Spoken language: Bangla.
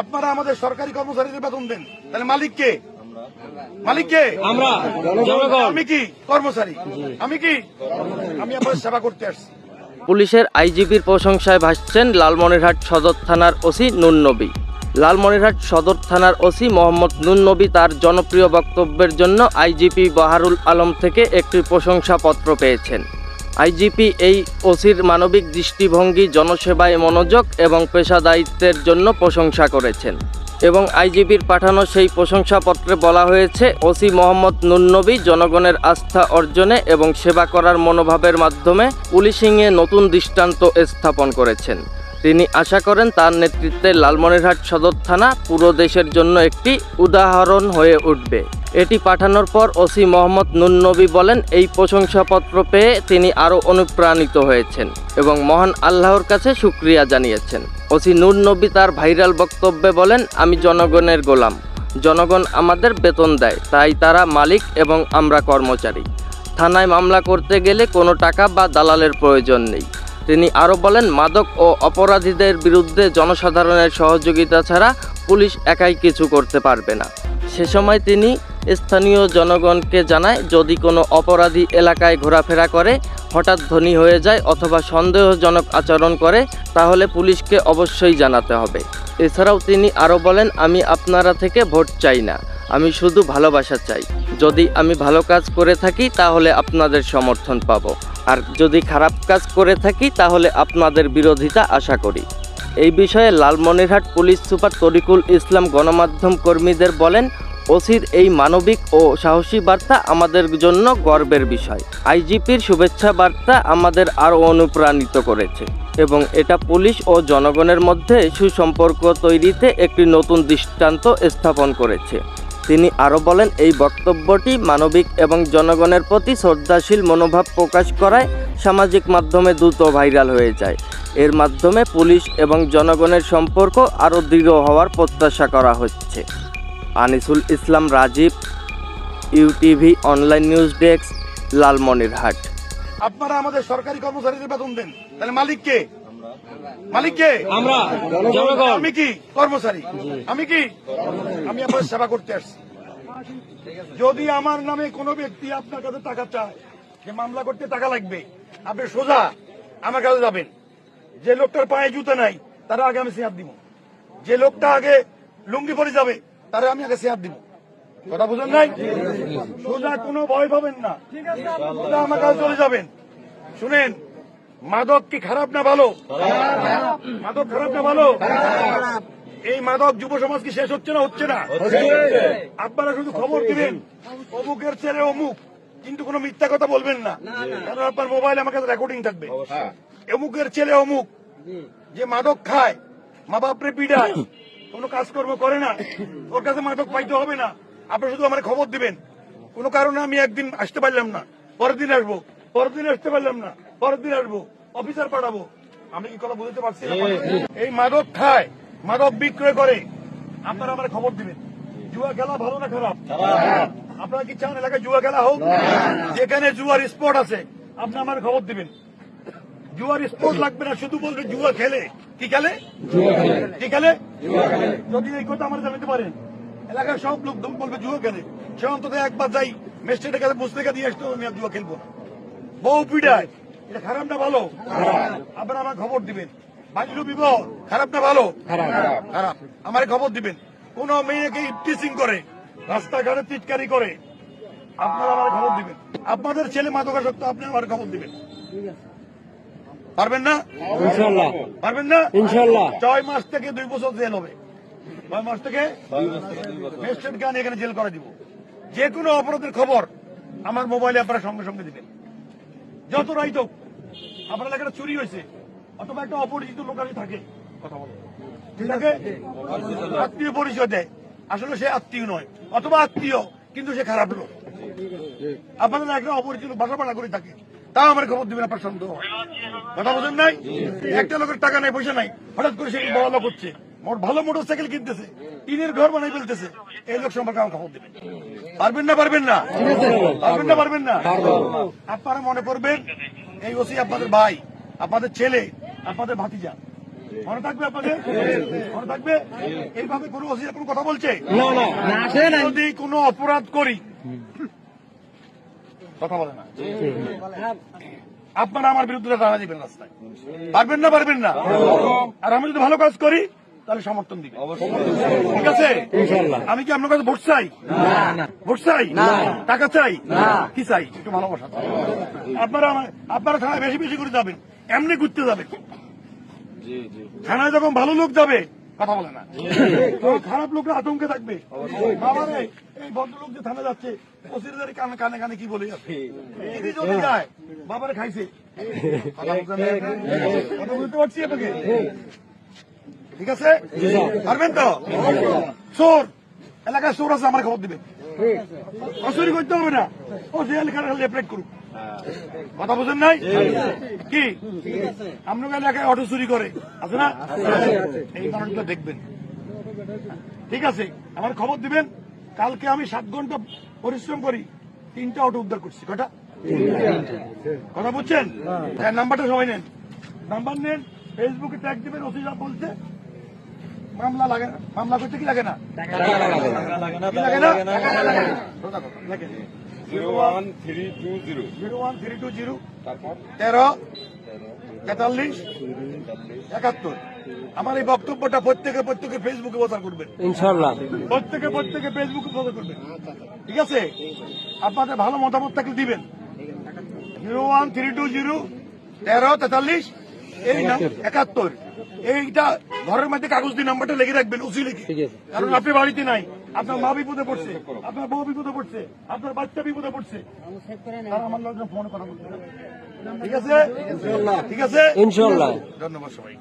আপনারা আমাদের সরকারি কর্মচারীদের বেতন দেন। তাহলে মালিক কে? মালিক কে? আমরা। আমি কি? কর্মচারী। আমি কি? আমি আপনাদের সেবা করতে আসছি। পুলিশের আইজিপির প্রশংসায় ভাসছেন লালমনিরহাট সদর থানার ওসি নুন নবী। লালমনিরহাট সদর থানার ওসি মোহাম্মদ নুন নবী তার জনপ্রিয় বক্তব্যের জন্য আইজিপি বাহারুল আলম থেকে একটি প্রশংসাপত্র পেয়েছেন। আইজিপি এই ওসির মানবিক দৃষ্টিভঙ্গি, জনসেবায় মনোযোগ এবং পেশাদায়িত্বের জন্য প্রশংসা করেছেন এবং আইজিপির পাঠানো সেই প্রশংসাপত্রে বলা হয়েছে, ওসি মোহাম্মদ নুন্নবী জনগণের আস্থা অর্জনে এবং সেবা করার মনোভাবের মাধ্যমে পুলিশিংয়ে নতুন দৃষ্টান্ত স্থাপন করেছেন। তিনি আশা করেন তার নেতৃত্বে লালমনিরহাট সদর থানা পুরো দেশের জন্য একটি উদাহরণ হয়ে উঠবে। এটি পাঠানোর পর ওসি মোহাম্মদ নুন্নবী বলেন, এই প্রশংসাপত্র পেয়ে তিনি আরও অনুপ্রাণিত হয়েছেন এবং মহান আল্লাহর কাছে সুক্রিয়া জানিয়েছেন। ওসি নূর নবী তার ভাইরাল বক্তব্যে বলেন, আমি জনগণের গোলাম। জনগণ আমাদের বেতন দেয়, তাই তারা মালিক এবং আমরা কর্মচারী। থানায় মামলা করতে গেলে কোনো টাকা বা দালালের প্রয়োজন নেই। তিনি আরও বলেন, মাদক ও অপরাধীদের বিরুদ্ধে জনসাধারণের সহযোগিতা ছাড়া পুলিশ একাই কিছু করতে পারবে না। সে সময় তিনি স্থানীয় জনগণকে জানায়, যদি কোনো অপরাধী এলাকায় ঘোরাফেরা করে, হঠাৎ ধনী হয়ে যায় অথবা সন্দেহজনক আচরণ করে, তাহলে পুলিশকে অবশ্যই জানাতে হবে। এছাড়াও তিনি আরও বলেন, আমি আপনারা থেকে ভোট চাই না, আমি শুধু ভালোবাসা চাই। যদি আমি ভালো কাজ করে থাকি, তাহলে আপনাদের সমর্থন পাব। আর যদি খারাপ কাজ করে থাকি, তাহলে আপনাদের বিরোধিতা আশা করি। এই বিষয়ে লালমনিরহাট পুলিশ সুপার তরিকুল ইসলাম গণমাধ্যম কর্মীদের বলেন ওসির এই মানবিক ও সাহসী বার্তা আমাদের জন্য গর্বের বিষয়। আইজিপির শুভেচ্ছা বার্তা আমাদের আরও অনুপ্রাণিত করেছে এবং এটা পুলিশ ও জনগণের মধ্যে সুসম্পর্ক তৈরিতে একটি নতুন দৃষ্টান্ত স্থাপন করেছে। তিনি আরও বলেন, এই বক্তব্যটি মানবিক এবং জনগণের প্রতি শ্রদ্ধাশীল মনোভাব প্রকাশ করায় সামাজিক মাধ্যমে দ্রুত ভাইরাল হয়ে যায়। এর মাধ্যমে পুলিশ এবং জনগণের সম্পর্ক আরও দৃঢ় হওয়ার প্রত্যাশা করা হচ্ছে। Anisul Islam Rajib UTV online news desk Lalmonirhat. আপনারা আমাদের সরকারি কর্মচারীদের বেতন দেন। তাহলে মালিক কে? মালিক কে? আমরা জনগণ। আমি কি কর্মচারী? আমি কি? আমি আপনাদের সেবা করতে আসছি। যদি আমার নামে কোনো ব্যক্তি আপনার কাছে টাকা চায় যে মামলা করতে টাকা লাগবে। আপনি সোজা আমার কাছে যাবেন। যে লোকটার পায়ে জুতো নাই তারা আগে আমি শেয়ার দিব। যে লোকটা আগে লুঙ্গি পরে যাবে তারা আমি আগে শেয়ার দিব। কথা বুঝেন নাই? সোজা কোনো ভয় পাবেন না। সোজা আমার কাছে চলে যাবেন। শুনেন মাদক কি খারাপ না ভালো? মাদক খারাপ না ভালো? এই মাদক যুব সমাজ কি শেষ হচ্ছে না হচ্ছে না? আপনারা শুধু খবর দিবেন। অমুকের ছেলে অমুক কিন্তু কোনো মিথ্যা কথা বলবেন না। কারণ আপনার মোবাইল আমার কাছে রেকর্ডিং থাকবে? অমুকের ছেলে অমুক যে মাদক খায় মা বাপরে পিডায় কোনো কাজকর্ম করে না। ওর কাছে মাদক পাইতে হবে না। আপনি শুধু আমার খবর দিবেন। কোনো কারণে আমি একদিন আসতে পারলাম না। পরের দিন আসব। পরের দিন আসতে পারলাম না। পরের দিন আসব। অফিসার পাঠাবো। আমি কি কথা বুঝতে পারছি এই মাদক খায় মাদক বিক্রয় করে। আপনারা আমার খবর দিবেন। জুয়া খেলা ভালো না খারাপ? আপনারা কি চান এলাকায় জুয়া খেলা হোক? যেখানে জুয়ার স্পট আছে আপনি আমার খবর দিবেন। জুয়ার স্পোর্ট লাগবে না শুধু বলবে জুয়া খেলে। কি খেলে। কি খেলে? যদি এই কথা আমার জানাতে পারেন, এলাকার সব লোক বলবে জুয়া খেলে সে অন্তত একবার যাই মেস্টেটের কাছে পুস্তকা দিয়ে আসতো আমি আর জুয়া খেলব না। বউ পিঠায় এটা খারাপ না ভালো? আপনারা আমার খবর দিবেন। বাল্য বিবাহ খারাপ না ভালো? খারাপ। আমার খবর দিবেন। কোন মেয়েকে টিচিং করে, রাস্তাঘাটে চিৎকারি করে, আপনারা আমার খবর দিবেন। আপনাদের ছেলে মাদকাসক্ত, আপনি আমার খবর দিবেন। পারবেন না? ইনশাল্লাহ পারবেন না? ইনশাল্লাহ ছয় মাস থেকে দুই বছর জেল হবে। ছয় মাস থেকে ম্যাজিস্ট্রেট গান এখানে জেল করে দিব। যে কোনো অপরাধের খবর আমার মোবাইলে আপনারা সঙ্গে সঙ্গে দিবেন। যত রাইত হোক আপনার এলাকাটা চুরি হয়েছে অথবা একটা অপরিচিত লোকালি থাকে কথা বলো। ঠিক আছে? আত্মীয় পরিচয় দেয়। আসলে সে আত্মীয় নয় অথবা আত্মীয় কিন্তু সে খারাপ লোক। আপনাদের একটা অপরিচিত বাসা ভাড়া করে থাকে। তাও আমার খবর দিবেন আপনার সন্দেহ কথা বোঝেন নাই? একটা লোকের টাকা নাই পয়সা নাই। হঠাৎ করে সে বড় লোক হচ্ছে। মোট ভালো মোটর সাইকেল কিনতেছে। টিনের ঘর বানাই ফেলতেছে। এই লোক সম্পর্কে আমার খবর দিবেন পারবেন না পারবেন না? পারবেন না পারবেন না? আপনারা মনে করবেন এই ওসি আপনাদের ভাই আপনাদের ছেলে আপনাদের ভাতিজা। মনে থাকবে আপনাদের? মনে থাকবে? এইভাবে কোনো ওসি কোনো কথা বলছে? যদি কোনো অপরাধ করি কথা বলে না। আপনারা আমার বিরুদ্ধে টানা দিবেন রাস্তায় পারবেন না পারবেন না? আর আমি যদি ভালো কাজ করি তাহলে সমর্থন দিবেন। ঠিক আছে? আমি কি আপনার কাছে ভোট চাই? ভোট চাই? টাকা চাই? কি চাই? একটু ভালোবাসা চাই। আপনারা আমার- আপনারা থানায় বেশি বেশি করে যাবেন এমনি ঘুরতে যাবেন। থানায় যখন ভালো লোক যাবে কথা বলে না। খারাপ লোকরা আতঙ্কে থাকবে। বাবা রে এই ভদ্রলোক যে থানা যাচ্ছে ওসিরদের কানে কানে কানে কি বলে যাচ্ছে? এদি যদি যায় বাবারে খাইছে। কথা বলতে পারছি আপনাকে? ঠিক আছে? পারবেন তো? চোর! এলাকায় চোর আছে আমার খবর দিবে অচুরি করতে হবে না। ও যে এলাকার লেপলেট করুক। কথা বুঝেন নাই? কি? আপনার এলাকায় অটো চুরি করে। আছে না? এই কারণটা দেখবেন। ঠিক আছে আমার খবর দিবেন। কালকে আমি সাত ঘণ্টা পরিশ্রম করি তিনটা অটো উদ্ধার করছি। কটা কথা বুঝছেন? হ্যাঁ নাম্বারটা সবাই নেন। নাম্বার নেন ফেসবুকে ট্যাগ দিবেন ওসি সাহেব বলছে মামলা লাগে না। মামলা করতে কি লাগে না? লাগে না। কথা, লেখেন। Zero one three two zero. Zero one three two zero. তেরো তেতাল্লিশ একাত্তর। আমার এই বক্তব্যটা প্রত্যেকে প্রত্যেকে ফেসবুকে প্রচার করবেন। ইনশাল্লাহ প্রত্যেকে প্রত্যেকে ফেসবুকে প্রচার করবেন। ঠিক আছে? আপনাদের ভালো মতামত থাকলে দিবেন। Zero one three two zero তেরো তেতাল্লিশ এই নাম- একাত্তর। এইটা ঘরের মধ্যে কাগজ দিয়ে নাম্বারটা লিখে রাখবেন উচি লিখে। কারণ আপনি বাড়িতে নাই। আপনার মা বিপদে পড়ছে আপনার বউ বিপদে পড়ছে আপনার বাচ্চা বিপদে পড়ছে। তারা আমার লোকজন ফোন করা ঠিক আছে? ঠিক আছে? ইনশাল্লাহ। ধন্যবাদ সবাই